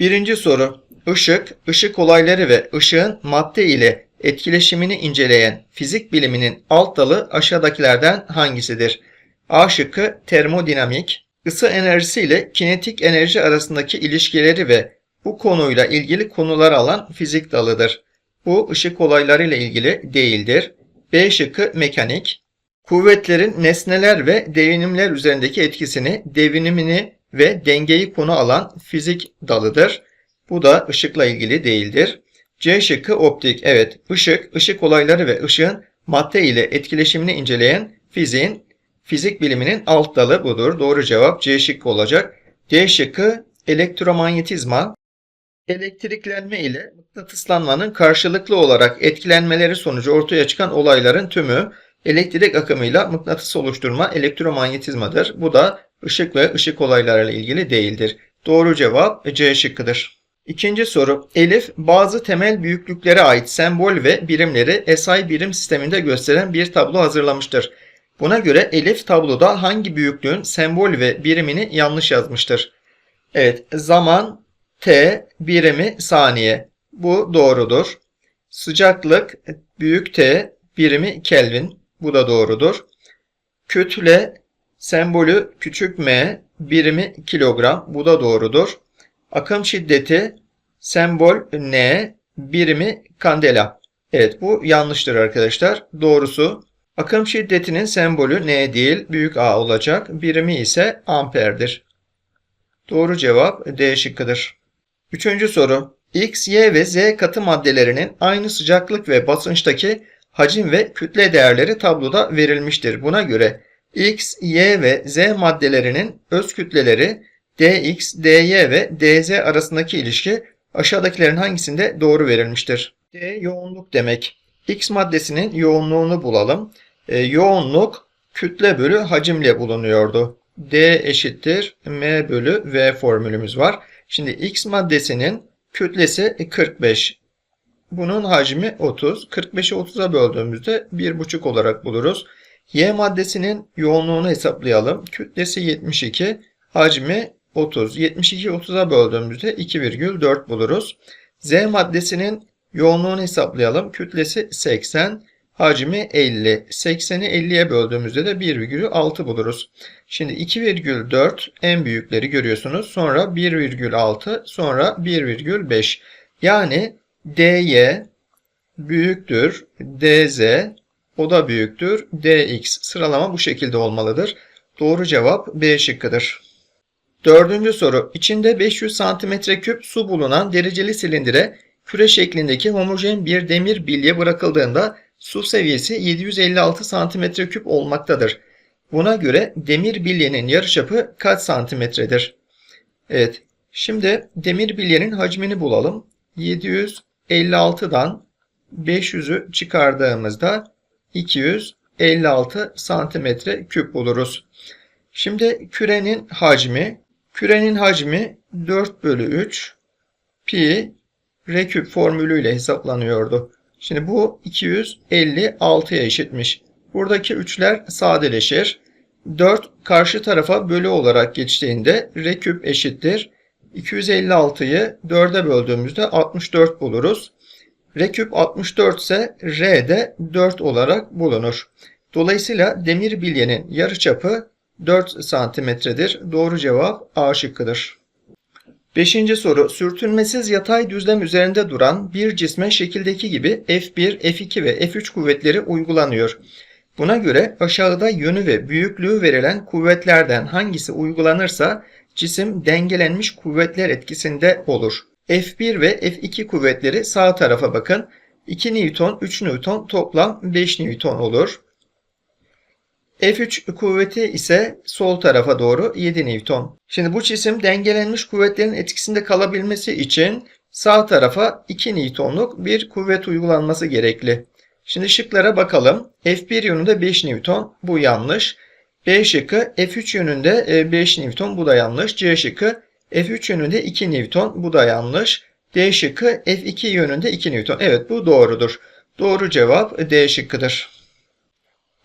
Birinci soru. Işık, ışık olayları ve ışığın madde ile etkileşimini inceleyen fizik biliminin alt dalı aşağıdakilerden hangisidir? A şıkkı termodinamik, ısı enerjisi ile kinetik enerji arasındaki ilişkileri ve bu konuyla ilgili konuları alan fizik dalıdır. Bu ışık olayları ile ilgili değildir. B şıkkı mekanik, kuvvetlerin nesneler ve devinimler üzerindeki etkisini, devinimini ve dengeyi konu alan fizik dalıdır. Bu da ışıkla ilgili değildir. C şıkkı optik. Evet, ışık, ışık olayları ve ışığın madde ile etkileşimini inceleyen fiziğin, fizik biliminin alt dalı budur. Doğru cevap C şıkkı olacak. D şıkkı elektromanyetizma. Elektriklenme ile mıknatıslanmanın karşılıklı olarak etkilenmeleri sonucu ortaya çıkan olayların tümü elektrik akımıyla mıknatıs oluşturma elektromanyetizmadır. Bu da ışık ve ışık olaylarıyla ilgili değildir. Doğru cevap C şıkkıdır. İkinci soru. Elif bazı temel büyüklüklere ait sembol ve birimleri SI birim sisteminde gösteren bir tablo hazırlamıştır. Buna göre Elif tabloda hangi büyüklüğün sembol ve birimini yanlış yazmıştır? Evet, zaman T birimi saniye. Bu doğrudur. Sıcaklık büyük T birimi Kelvin. Bu da doğrudur. Kütle sembolü küçük m birimi kilogram. Bu da doğrudur. Akım şiddeti sembol n birimi kandela. Evet bu yanlıştır arkadaşlar. Doğrusu akım şiddetinin sembolü n değil büyük A olacak. Birimi ise amperdir. Doğru cevap D şıkkıdır. Üçüncü soru. X, Y ve Z katı maddelerinin aynı sıcaklık ve basınçtaki hacim ve kütle değerleri tabloda verilmiştir. Buna göre X, Y ve Z maddelerinin öz kütleleri dx, dy ve dz arasındaki ilişki aşağıdakilerin hangisinde doğru verilmiştir? D yoğunluk demek. X maddesinin yoğunluğunu bulalım. E, yoğunluk kütle bölü hacimle bulunuyordu. D eşittir m bölü v formülümüz var. Şimdi X maddesinin kütlesi 45. Bunun hacmi 30. 45'i 30'a böldüğümüzde 1,5 olarak buluruz. Y maddesinin yoğunluğunu hesaplayalım. Kütlesi 72, hacmi 30. 72'yi 30'a böldüğümüzde 2,4 buluruz. Z maddesinin yoğunluğunu hesaplayalım. Kütlesi 80, hacmi 50. 80'i 50'ye böldüğümüzde de 1,6 buluruz. Şimdi 2,4 en büyükleri görüyorsunuz. Sonra 1,6, sonra 1,5. Yani dy büyüktür dz o da büyüktür dx. Sıralama bu şekilde olmalıdır. Doğru cevap B şıkkıdır. Dördüncü soru. İçinde 500 cm küp su bulunan dereceli silindire küre şeklindeki homojen bir demir bilye bırakıldığında su seviyesi 756 cm küp olmaktadır. Buna göre demir bilyenin yarıçapı kaç santimetredir? Evet. Şimdi demir bilyenin hacmini bulalım. 756'dan 500'ü çıkardığımızda 256 santimetre küp buluruz. Şimdi kürenin hacmi, kürenin hacmi 4 bölü 3 pi r küp formülüyle hesaplanıyordu. Şimdi bu 256'ya eşitmiş. Buradaki üçler sadeleşir. 4 karşı tarafa bölü olarak geçtiğinde r küp eşittir. 256'yı 4'e böldüğümüzde 64 buluruz. R küp 64 ise R de 4 olarak bulunur. Dolayısıyla demir bilyenin yarıçapı 4 santimetredir. Doğru cevap A şıkkıdır. Beşinci soru. Sürtünmesiz yatay düzlem üzerinde duran bir cisme şekildeki gibi F1, F2 ve F3 kuvvetleri uygulanıyor. Buna göre aşağıda yönü ve büyüklüğü verilen kuvvetlerden hangisi uygulanırsa cisim dengelenmiş kuvvetler etkisinde olur. F1 ve F2 kuvvetleri sağ tarafa bakın. 2 Newton, 3 Newton toplam 5 Newton olur. F3 kuvveti ise sol tarafa doğru 7 Newton. Şimdi bu cisim dengelenmiş kuvvetlerin etkisinde kalabilmesi için sağ tarafa 2 Newton'luk bir kuvvet uygulanması gerekli. Şimdi şıklara bakalım. F1 yönünde 5 Newton bu yanlış. B şıkkı F3 yönünde 5 e, Newton bu da yanlış. C şıkkı F3 yönünde 2 Newton bu da yanlış. D şıkkı F2 yönünde 2 Newton. Evet bu doğrudur. Doğru cevap D şıkkıdır.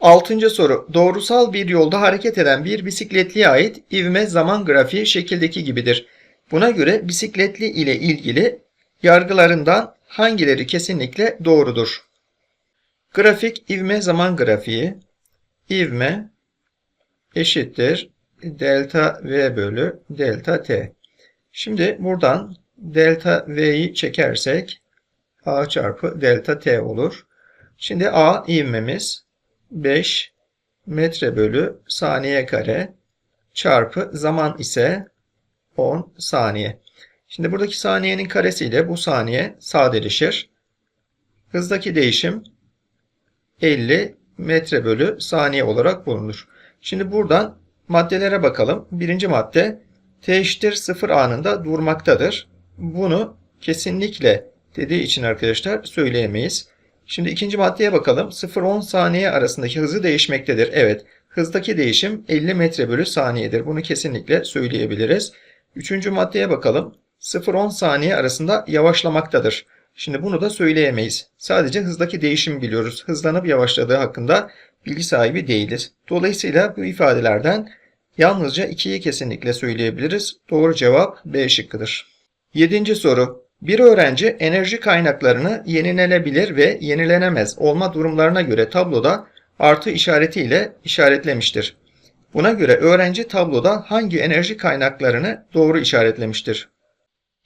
Altıncı soru. Doğrusal bir yolda hareket eden bir bisikletliye ait ivme zaman grafiği şekildeki gibidir. Buna göre bisikletli ile ilgili yargılarından hangileri kesinlikle doğrudur? Grafik ivme zaman grafiği. İvme eşittir delta v bölü delta t. Şimdi buradan delta v'yi çekersek a çarpı delta t olur. Şimdi a ivmemiz 5 metre bölü saniye kare çarpı zaman ise 10 saniye. Şimdi buradaki saniyenin karesiyle bu saniye sadeleşir. Hızdaki değişim 50 metre bölü saniye olarak bulunur. Şimdi buradan maddelere bakalım. Birinci madde t eşittir 0 anında durmaktadır. Bunu kesinlikle dediği için arkadaşlar söyleyemeyiz. Şimdi ikinci maddeye bakalım. 0-10 saniye arasındaki hızı değişmektedir. Evet, hızdaki değişim 50 metre bölü saniyedir. Bunu kesinlikle söyleyebiliriz. Üçüncü maddeye bakalım. 0-10 saniye arasında yavaşlamaktadır. Şimdi bunu da söyleyemeyiz. Sadece hızdaki değişimi biliyoruz. Hızlanıp yavaşladığı hakkında bilgi sahibi değiliz. Dolayısıyla bu ifadelerden yalnızca 2'yi kesinlikle söyleyebiliriz. Doğru cevap B şıkkıdır. Yedinci soru. Bir öğrenci enerji kaynaklarını yenilenebilir ve yenilenemez olma durumlarına göre tabloda artı işaretiyle işaretlemiştir. Buna göre öğrenci tabloda hangi enerji kaynaklarını doğru işaretlemiştir?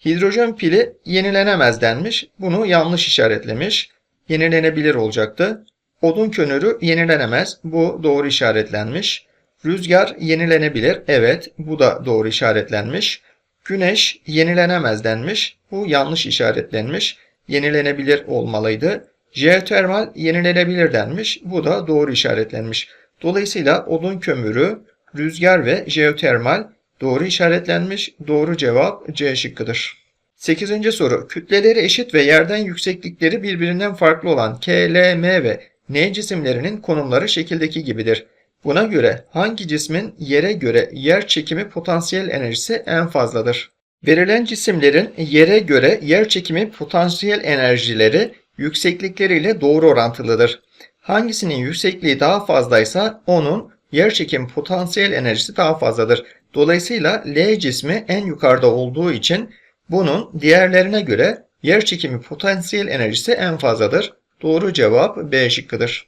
Hidrojen pili yenilenemez denmiş. Bunu yanlış işaretlemiş. Yenilenebilir olacaktı. Odun könürü yenilenemez. Bu doğru işaretlenmiş. Rüzgar yenilenebilir. Evet, bu da doğru işaretlenmiş. Güneş yenilenemez denmiş. Bu yanlış işaretlenmiş. Yenilenebilir olmalıydı. Jeotermal yenilenebilir denmiş. Bu da doğru işaretlenmiş. Dolayısıyla odun kömürü, rüzgar ve jeotermal doğru işaretlenmiş. Doğru cevap C şıkkıdır. 8. soru. Kütleleri eşit ve yerden yükseklikleri birbirinden farklı olan K, L, M ve N cisimlerinin konumları şekildeki gibidir. Buna göre hangi cismin yere göre yer çekimi potansiyel enerjisi en fazladır? Verilen cisimlerin yere göre yer çekimi potansiyel enerjileri yükseklikleriyle doğru orantılıdır. Hangisinin yüksekliği daha fazlaysa onun yer çekim potansiyel enerjisi daha fazladır. Dolayısıyla L cismi en yukarıda olduğu için bunun diğerlerine göre yer çekimi potansiyel enerjisi en fazladır. Doğru cevap B şıkkıdır.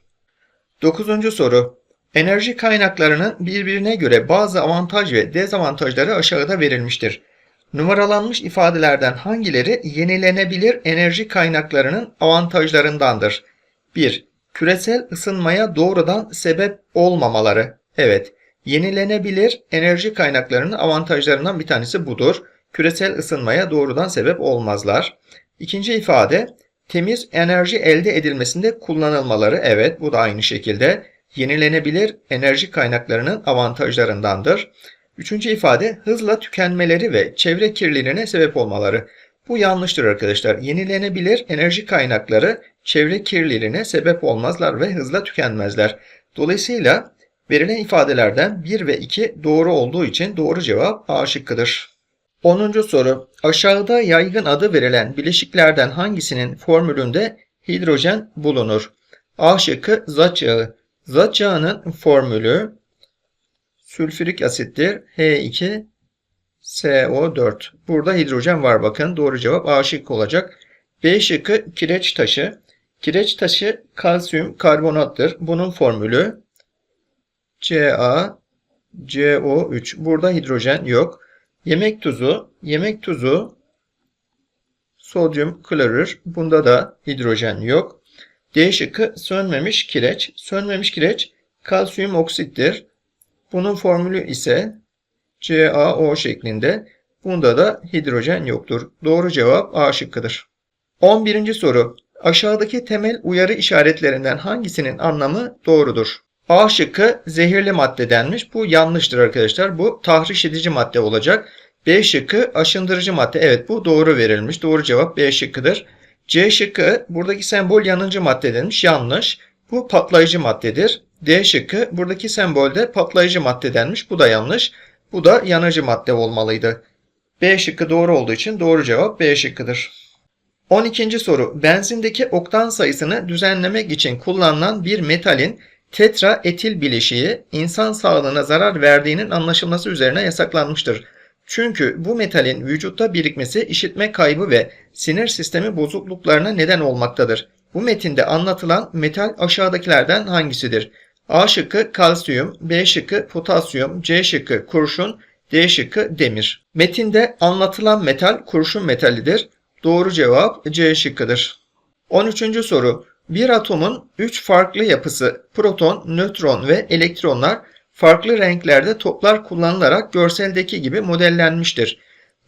9. soru. Enerji kaynaklarının birbirine göre bazı avantaj ve dezavantajları aşağıda verilmiştir. Numaralanmış ifadelerden hangileri yenilenebilir enerji kaynaklarının avantajlarındandır? 1. Küresel ısınmaya doğrudan sebep olmamaları. Evet, yenilenebilir enerji kaynaklarının avantajlarından bir tanesi budur. Küresel ısınmaya doğrudan sebep olmazlar. İkinci ifade, temiz enerji elde edilmesinde kullanılmaları. Evet, bu da aynı şekilde yenilenebilir enerji kaynaklarının avantajlarındandır. Üçüncü ifade hızla tükenmeleri ve çevre kirliliğine sebep olmaları. Bu yanlıştır arkadaşlar. Yenilenebilir enerji kaynakları çevre kirliliğine sebep olmazlar ve hızla tükenmezler. Dolayısıyla verilen ifadelerden 1 ve 2 doğru olduğu için doğru cevap A şıkkıdır. 10. soru. Aşağıda yaygın adı verilen bileşiklerden hangisinin formülünde hidrojen bulunur? A şıkkı zat yağı. Formülü sülfürik asittir. H2SO4. Burada hidrojen var bakın. Doğru cevap A şıkkı olacak. B şıkkı kireç taşı. Kireç taşı kalsiyum karbonattır. Bunun formülü CaCO3. Burada hidrojen yok. Yemek tuzu. Yemek tuzu sodyum klorür. Bunda da hidrojen yok. D şıkkı sönmemiş kireç. Sönmemiş kireç kalsiyum oksittir. Bunun formülü ise CaO şeklinde. Bunda da hidrojen yoktur. Doğru cevap A şıkkıdır. 11. soru. Aşağıdaki temel uyarı işaretlerinden hangisinin anlamı doğrudur? A şıkkı zehirli madde denmiş. Bu yanlıştır arkadaşlar. Bu tahriş edici madde olacak. B şıkkı aşındırıcı madde. Evet bu doğru verilmiş. Doğru cevap B şıkkıdır. C şıkkı buradaki sembol yanıcı madde denmiş. Yanlış. Bu patlayıcı maddedir. D şıkkı buradaki sembolde patlayıcı madde denmiş. Bu da yanlış. Bu da yanıcı madde olmalıydı. B şıkkı doğru olduğu için doğru cevap B şıkkıdır. 12. soru. Benzindeki oktan sayısını düzenlemek için kullanılan bir metalin tetra etil bileşiği insan sağlığına zarar verdiğinin anlaşılması üzerine yasaklanmıştır. Çünkü bu metalin vücutta birikmesi işitme kaybı ve sinir sistemi bozukluklarına neden olmaktadır. Bu metinde anlatılan metal aşağıdakilerden hangisidir? A şıkkı kalsiyum, B şıkkı potasyum, C şıkkı kurşun, D şıkkı demir. Metinde anlatılan metal kurşun metalidir. Doğru cevap C şıkkıdır. 13. soru. Bir atomun 3 farklı yapısı proton, nötron ve elektronlar farklı renklerde toplar kullanılarak görseldeki gibi modellenmiştir.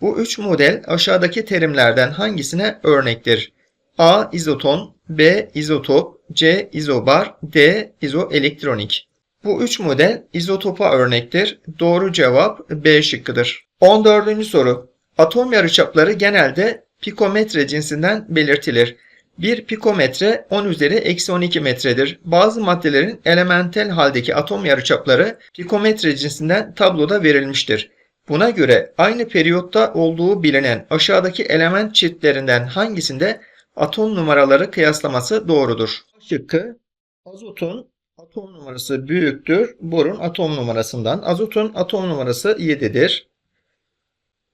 Bu üç model aşağıdaki terimlerden hangisine örnektir? A. izoton, B. izotop, C. izobar, D. izoelektronik. Bu üç model izotopa örnektir. Doğru cevap B şıkkıdır. 14. soru. Atom yarıçapları genelde pikometre cinsinden belirtilir. Bir pikometre 10 üzeri eksi 12 metredir. Bazı maddelerin elementel haldeki atom yarıçapları pikometre cinsinden tabloda verilmiştir. Buna göre aynı periyotta olduğu bilinen aşağıdaki element çiftlerinden hangisinde atom numaraları kıyaslaması doğrudur? Şıkkı azotun atom numarası büyüktür borun atom numarasından. Azotun atom numarası 7'dir.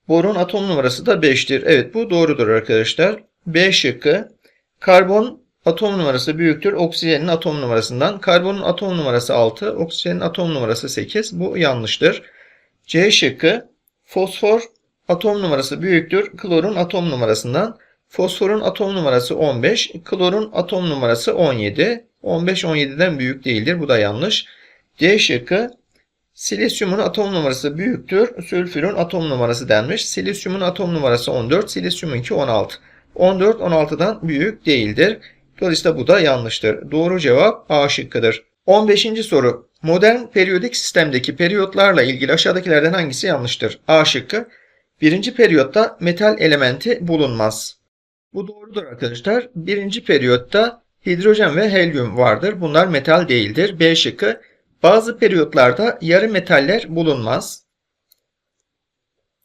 Borun atom numarası da 5'tir. Evet bu doğrudur arkadaşlar. B şıkkı Karbon atom numarası büyüktür oksijenin atom numarasından. Karbonun atom numarası 6, oksijenin atom numarası 8. Bu yanlıştır. C şıkkı fosfor atom numarası büyüktür klorun atom numarasından. Fosforun atom numarası 15, klorun atom numarası 17. 15 17'den büyük değildir. Bu da yanlış. D şıkkı Silisyumun atom numarası büyüktür. Sülfürün atom numarası denmiş. Silisyumun atom numarası 14, silisyumunki 16. 14 16'dan büyük değildir. Dolayısıyla bu da yanlıştır. Doğru cevap A şıkkıdır. 15. soru. Modern periyodik sistemdeki periyotlarla ilgili aşağıdakilerden hangisi yanlıştır? A şıkkı. Birinci periyotta metal elementi bulunmaz. Bu doğrudur arkadaşlar. Birinci periyotta hidrojen ve helyum vardır. Bunlar metal değildir. B şıkkı. Bazı periyotlarda yarı metaller bulunmaz.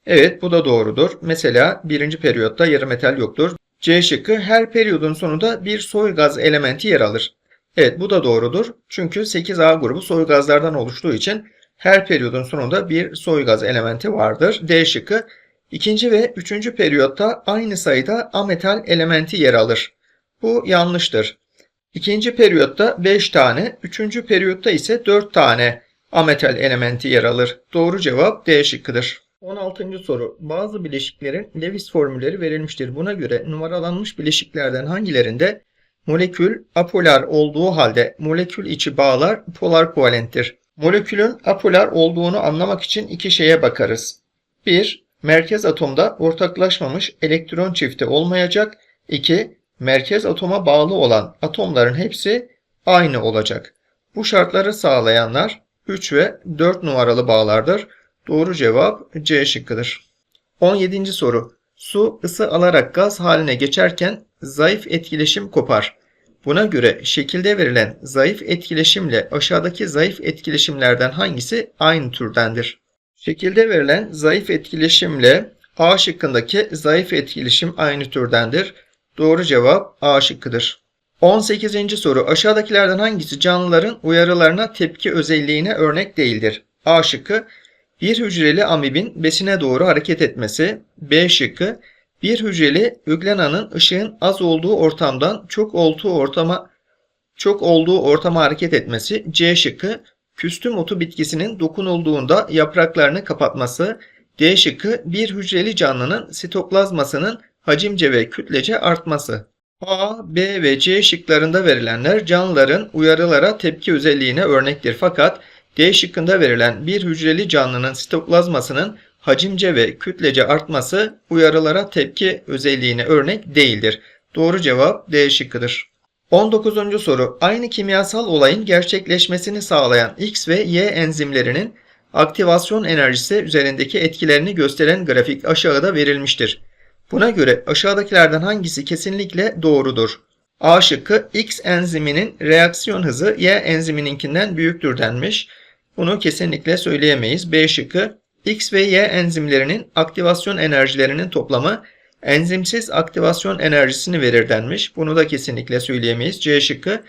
Evet bu da doğrudur. Mesela birinci periyotta yarı metal yoktur. C şıkkı her periyodun sonunda bir soy gaz elementi yer alır. Evet bu da doğrudur. Çünkü 8A grubu soy gazlardan oluştuğu için her periyodun sonunda bir soy gaz elementi vardır. D şıkkı ikinci ve üçüncü periyotta aynı sayıda ametal elementi yer alır. Bu yanlıştır. İkinci periyotta 5 tane, üçüncü periyotta ise 4 tane ametal elementi yer alır. Doğru cevap D şıkkıdır. 16. soru. Bazı bileşiklerin Lewis formülleri verilmiştir. Buna göre numaralanmış bileşiklerden hangilerinde molekül apolar olduğu halde molekül içi bağlar polar kovalenttir. Molekülün apolar olduğunu anlamak için iki şeye bakarız. 1. Merkez atomda ortaklaşmamış elektron çifti olmayacak. 2. Merkez atoma bağlı olan atomların hepsi aynı olacak. Bu şartları sağlayanlar 3 ve 4 numaralı bağlardır. Doğru cevap C şıkkıdır. 17. soru. Su ısı alarak gaz haline geçerken zayıf etkileşim kopar. Buna göre şekilde verilen zayıf etkileşimle aşağıdaki zayıf etkileşimlerden hangisi aynı türdendir? Şekilde verilen zayıf etkileşimle A şıkkındaki zayıf etkileşim aynı türdendir. Doğru cevap A şıkkıdır. 18. soru. Aşağıdakilerden hangisi canlıların uyarılarına tepki özelliğine örnek değildir? A şıkkı bir hücreli amibin besine doğru hareket etmesi. B şıkkı. Bir hücreli üglenanın ışığın az olduğu ortamdan çok olduğu ortama çok olduğu ortama hareket etmesi. C şıkkı. Küstüm otu bitkisinin dokunulduğunda yapraklarını kapatması. D şıkkı. Bir hücreli canlının sitoplazmasının hacimce ve kütlece artması. A, B ve C şıklarında verilenler canlıların uyarılara tepki özelliğine örnektir fakat D şıkkında verilen bir hücreli canlının sitoplazmasının hacimce ve kütlece artması uyarılara tepki özelliğine örnek değildir. Doğru cevap D şıkkıdır. 19. soru. Aynı kimyasal olayın gerçekleşmesini sağlayan X ve Y enzimlerinin aktivasyon enerjisi üzerindeki etkilerini gösteren grafik aşağıda verilmiştir. Buna göre aşağıdakilerden hangisi kesinlikle doğrudur? A şıkkı X enziminin reaksiyon hızı Y enzimininkinden büyüktür denmiş. Bunu kesinlikle söyleyemeyiz. B şıkkı X ve Y enzimlerinin aktivasyon enerjilerinin toplamı enzimsiz aktivasyon enerjisini verir denmiş. Bunu da kesinlikle söyleyemeyiz. C şıkkı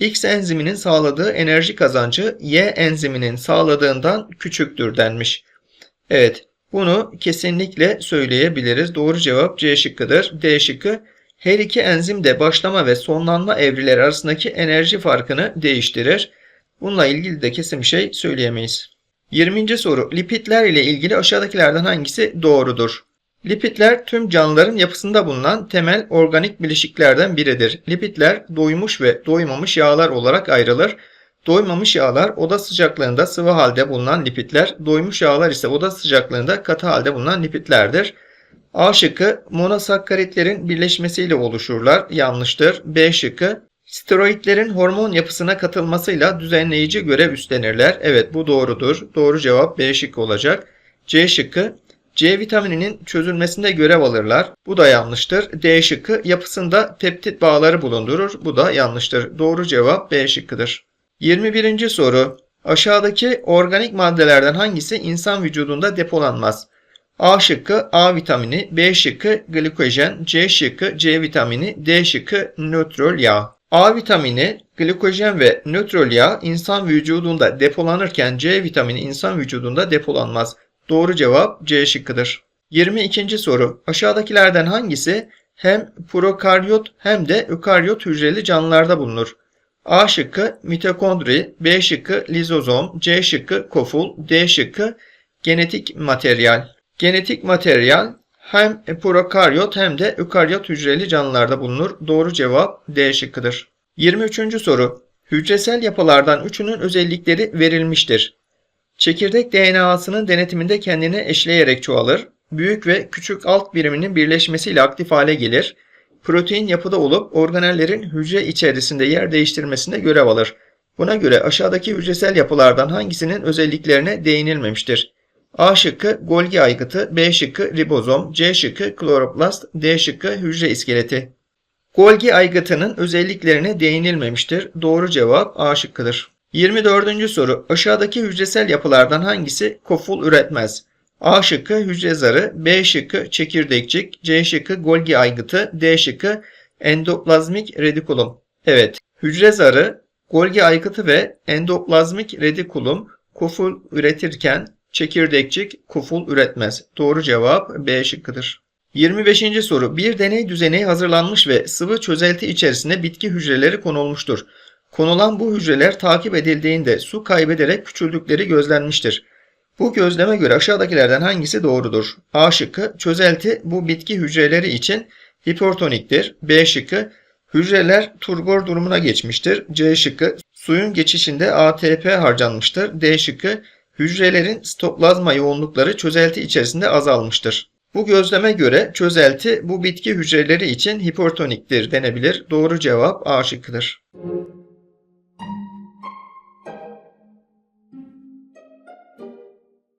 X enziminin sağladığı enerji kazancı Y enziminin sağladığından küçüktür denmiş. Evet, bunu kesinlikle söyleyebiliriz. Doğru cevap C şıkkıdır. D şıkkı her iki enzim de başlama ve sonlanma evreleri arasındaki enerji farkını değiştirir. Bununla ilgili de kesin bir şey söyleyemeyiz. 20. soru. Lipidler ile ilgili aşağıdakilerden hangisi doğrudur? Lipidler tüm canlıların yapısında bulunan temel organik bileşiklerden biridir. Lipidler doymuş ve doymamış yağlar olarak ayrılır. Doymamış yağlar oda sıcaklığında sıvı halde bulunan lipidler, doymuş yağlar ise oda sıcaklığında katı halde bulunan lipidlerdir. A şıkkı monosakkaritlerin birleşmesiyle oluşurlar. Yanlıştır. B şıkkı steroidlerin hormon yapısına katılmasıyla düzenleyici görev üstlenirler. Evet bu doğrudur. Doğru cevap B şıkkı olacak. C şıkkı C vitamininin çözülmesinde görev alırlar. Bu da yanlıştır. D şıkkı yapısında peptit bağları bulundurur. Bu da yanlıştır. Doğru cevap B şıkkıdır. 21. soru. Aşağıdaki organik maddelerden hangisi insan vücudunda depolanmaz? A şıkkı A vitamini, B şıkkı glikojen, C şıkkı C vitamini, D şıkkı nötrol yağ. A vitamini, glikojen ve nötrol yağ insan vücudunda depolanırken C vitamini insan vücudunda depolanmaz. Doğru cevap C şıkkıdır. 22. soru. Aşağıdakilerden hangisi hem prokaryot hem de ökaryot hücreli canlılarda bulunur? A şıkkı mitokondri, B şıkkı lizozom, C şıkkı koful, D şıkkı genetik materyal. Genetik materyal hem prokaryot hem de ökaryot hücreli canlılarda bulunur. Doğru cevap D şıkkıdır. 23. soru. Hücresel yapılardan üçünün özellikleri verilmiştir. Çekirdek DNA'sının denetiminde kendini eşleyerek çoğalır. Büyük ve küçük alt biriminin birleşmesiyle aktif hale gelir. Protein yapıda olup organellerin hücre içerisinde yer değiştirmesinde görev alır. Buna göre aşağıdaki hücresel yapılardan hangisinin özelliklerine değinilmemiştir? A şıkkı Golgi aygıtı, B şıkkı ribozom, C şıkkı kloroplast, D şıkkı hücre iskeleti. Golgi aygıtının özelliklerine değinilmemiştir. Doğru cevap A şıkkıdır. 24. soru. Aşağıdaki hücresel yapılardan hangisi koful üretmez? A şıkkı hücre zarı, B şıkkı çekirdekçik, C şıkkı Golgi aygıtı, D şıkkı endoplazmik redikulum. Evet, hücre zarı, Golgi aygıtı ve endoplazmik redikulum koful üretirken çekirdekçik koful üretmez. Doğru cevap B şıkkıdır. 25. soru. Bir deney düzeneği hazırlanmış ve sıvı çözelti içerisine bitki hücreleri konulmuştur. Konulan bu hücreler takip edildiğinde su kaybederek küçüldükleri gözlenmiştir. Bu gözleme göre aşağıdakilerden hangisi doğrudur? A şıkkı çözelti bu bitki hücreleri için hipertoniktir. B şıkkı hücreler turgor durumuna geçmiştir. C şıkkı suyun geçişinde ATP harcanmıştır. D şıkkı hücrelerin stoplazma yoğunlukları çözelti içerisinde azalmıştır. Bu gözleme göre çözelti bu bitki hücreleri için hipertoniktir denebilir. Doğru cevap A şıkkıdır.